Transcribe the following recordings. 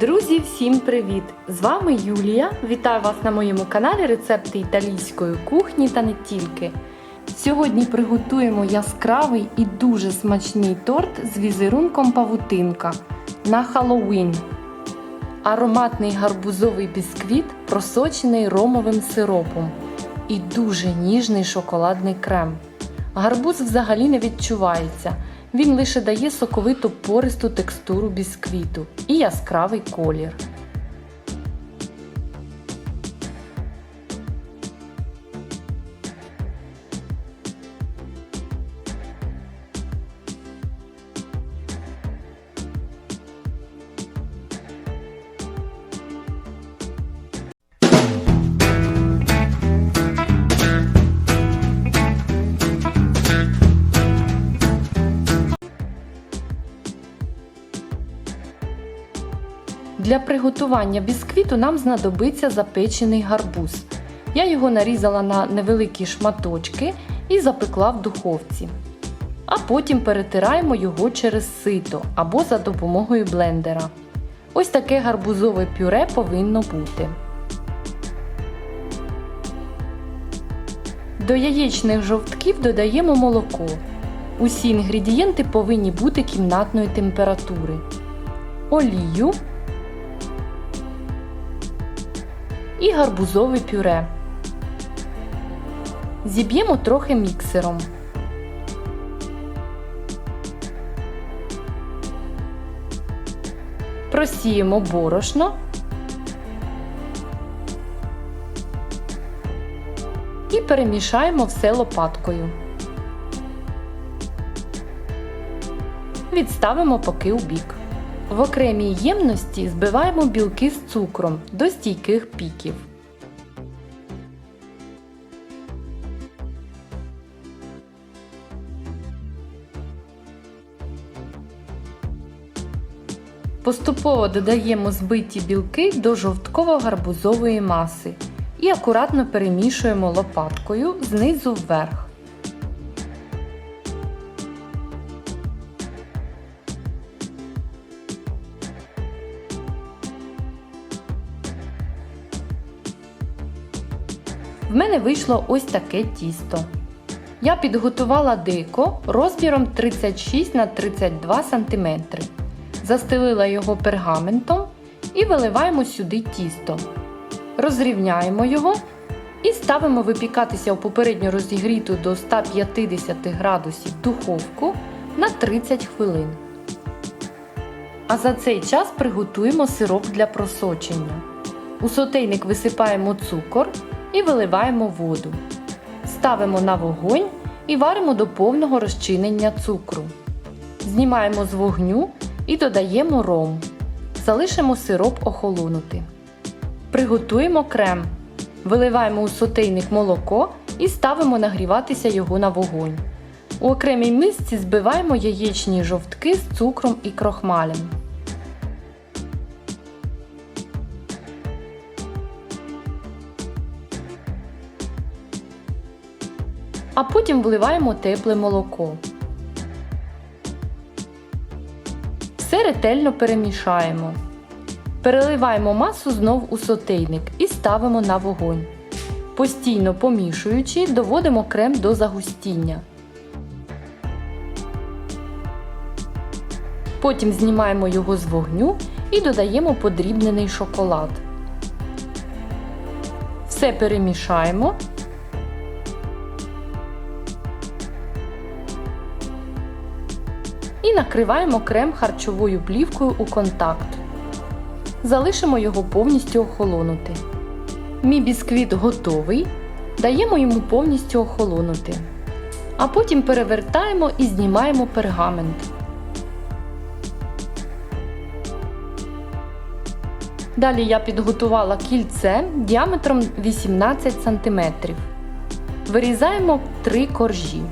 Друзі, всім привіт! З вами Юлія. Вітаю вас на моєму каналі Рецепти італійської кухні та не тільки. Сьогодні приготуємо яскравий і дуже смачний торт з візерунком павутинка на Хеллоуін. Ароматний гарбузовий бісквіт, просочений ромовим сиропом і дуже ніжний шоколадний крем. Гарбуз взагалі не відчувається. Він лише дає соковиту пористу текстуру бісквіту і яскравий колір. Для приготування бісквіту нам знадобиться запечений гарбуз. Я його нарізала на невеликі шматочки і запекла в духовці. А потім перетираємо його через сито або за допомогою блендера. Ось таке гарбузове пюре повинно бути. До яєчних жовтків додаємо молоко. Усі інгредієнти повинні бути кімнатної температури. Олію і гарбузове пюре. Зіб'ємо трохи міксером. Просіємо борошно і перемішаємо все лопаткою. Відставимо поки у бік. В окремій ємності збиваємо білки з цукром до стійких піків. Поступово додаємо збиті білки до жовтково-гарбузової маси і акуратно перемішуємо лопаткою знизу вверх. В мене вийшло ось таке тісто. Я підготувала дико розміром 36 на 32 см. Застелила його пергаментом і виливаємо сюди тісто. Розрівняємо його і ставимо випікатися у попередньо розігріту до 150 градусів духовку на 30 хвилин. А за цей час приготуємо сироп для просочення. У сотейник висипаємо цукор і виливаємо воду. Ставимо на вогонь і варимо до повного розчинення цукру. Знімаємо з вогню і додаємо ром. Залишимо сироп охолонути. Приготуємо крем. Виливаємо у сотейник молоко і ставимо нагріватися його на вогонь. У окремій мисці збиваємо яєчні жовтки з цукром і крохмалем. А потім вливаємо тепле молоко. Все ретельно перемішаємо. Переливаємо масу знов у сотейник і ставимо на вогонь. Постійно помішуючи, доводимо крем до загустіння. Потім знімаємо його з вогню і додаємо подрібнений шоколад. Все перемішаємо накриваємо крем харчовою плівкою у контакт. Залишимо його повністю охолонути. Мій бісквіт готовий. Даємо йому повністю охолонути. А потім перевертаємо і знімаємо пергамент. Далі я підготувала кільце діаметром 18 см. Вирізаємо три коржі.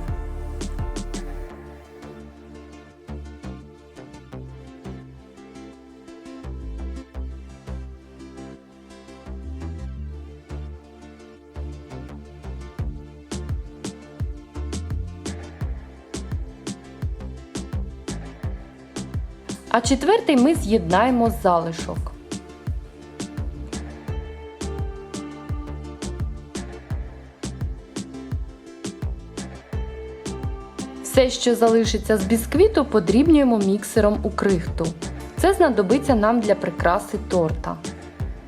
А четвертий ми з'єднаємо залишок. Все, що залишиться з бісквіту, подрібнюємо міксером у крихту. Це знадобиться нам для прикраси торта.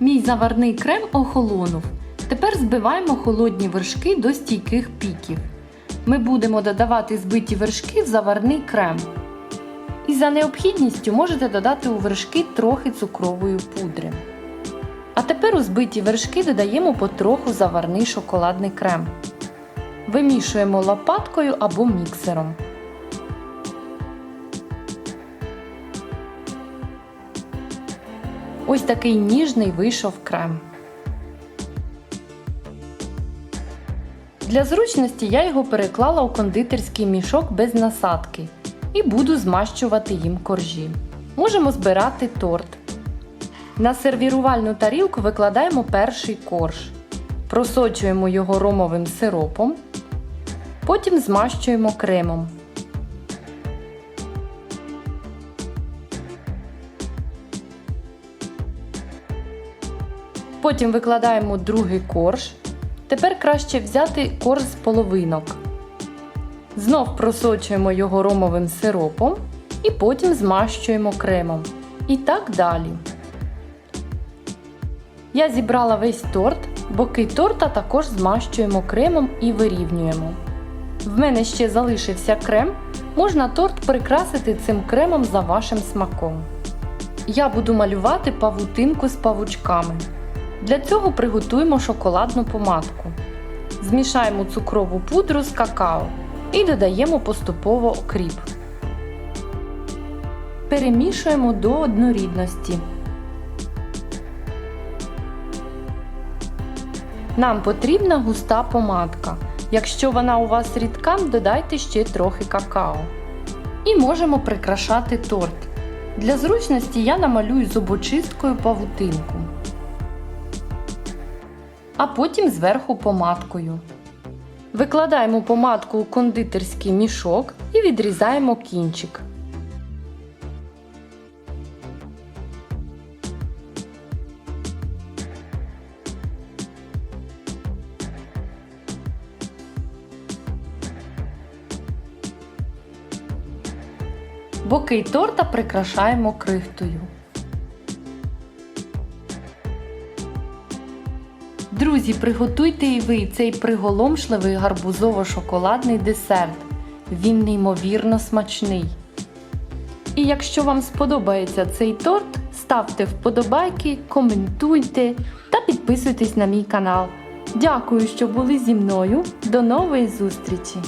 Мій заварний крем охолонув. Тепер збиваємо холодні вершки до стійких піків. Ми будемо додавати збиті вершки в заварний крем. І за необхідністю можете додати у вершки трохи цукрової пудри. А тепер у збиті вершки додаємо потроху заварний шоколадний крем. Вимішуємо лопаткою або міксером. Ось такий ніжний вийшов крем. Для зручності я його переклала у кондитерський мішок без насадки і буду змащувати їм коржі. Можемо збирати торт. На сервірувальну тарілку викладаємо перший корж. Просочуємо його ромовим сиропом. Потім змащуємо кремом. Потім викладаємо другий корж. Тепер краще взяти корж з половинок. Знов просочуємо його ромовим сиропом і потім змащуємо кремом. І так далі. Я зібрала весь торт, боки торта також змащуємо кремом і вирівнюємо. В мене ще залишився крем, можна торт прикрасити цим кремом за вашим смаком. Я буду малювати павутинку з павучками. Для цього приготуємо шоколадну помадку. Змішаємо цукрову пудру з какао і додаємо поступово окріп. Перемішуємо до однорідності. Нам потрібна густа помадка. Якщо вона у вас рідка, додайте ще трохи какао. І можемо прикрашати торт. Для зручності я намалюю зубочисткою павутинку. А потім зверху помадкою. Викладаємо помадку у кондитерський мішок і відрізаємо кінчик. Боки торта прикрашаємо крихтою. Друзі, приготуйте і ви цей приголомшливий гарбузово-шоколадний десерт. Він неймовірно смачний. І якщо вам сподобається цей торт, ставте вподобайки, коментуйте та підписуйтесь на мій канал. Дякую, що були зі мною. До нової зустрічі!